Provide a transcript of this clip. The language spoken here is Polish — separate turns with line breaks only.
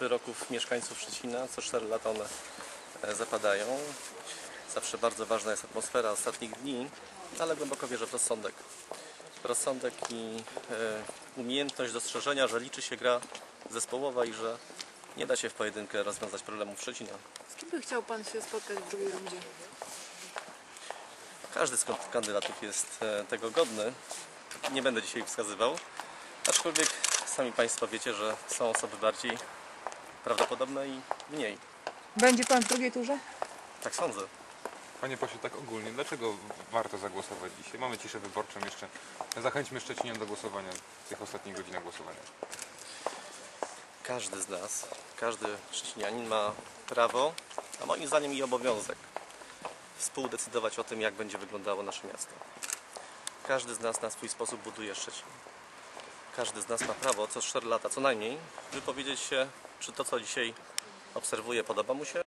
wyroków mieszkańców Szczecina. Co 4 lata one e, zapadają. Zawsze bardzo ważna jest atmosfera ostatnich dni, ale głęboko wierzę w rozsądek. Rozsądek i e, umiejętność dostrzeżenia, że liczy się gra zespołowa i że nie da się w pojedynkę rozwiązać problemów Szczecina.
Z kim by chciał Pan się spotkać w drugiej rundzie?
Każdy z kan- kandydatów jest e, tego godny. Nie będę dzisiaj wskazywał. Aczkolwiek sami Państwo wiecie, że są osoby bardziej prawdopodobne i mniej.
Będzie Pan w drugiej turze?
Tak sądzę.
Panie pośle, tak ogólnie, dlaczego warto zagłosować dzisiaj? Mamy ciszę wyborczą jeszcze. Zachęćmy Szczecinian do głosowania w tych ostatnich godzinach głosowania.
Każdy z nas, każdy szczecinianin ma prawo, a moim zdaniem i obowiązek współdecydować o tym, jak będzie wyglądało nasze miasto. Każdy z nas na swój sposób buduje Szczecin. Każdy z nas ma prawo co 4 lata co najmniej wypowiedzieć się, czy to, co dzisiaj obserwuje, podoba mu się,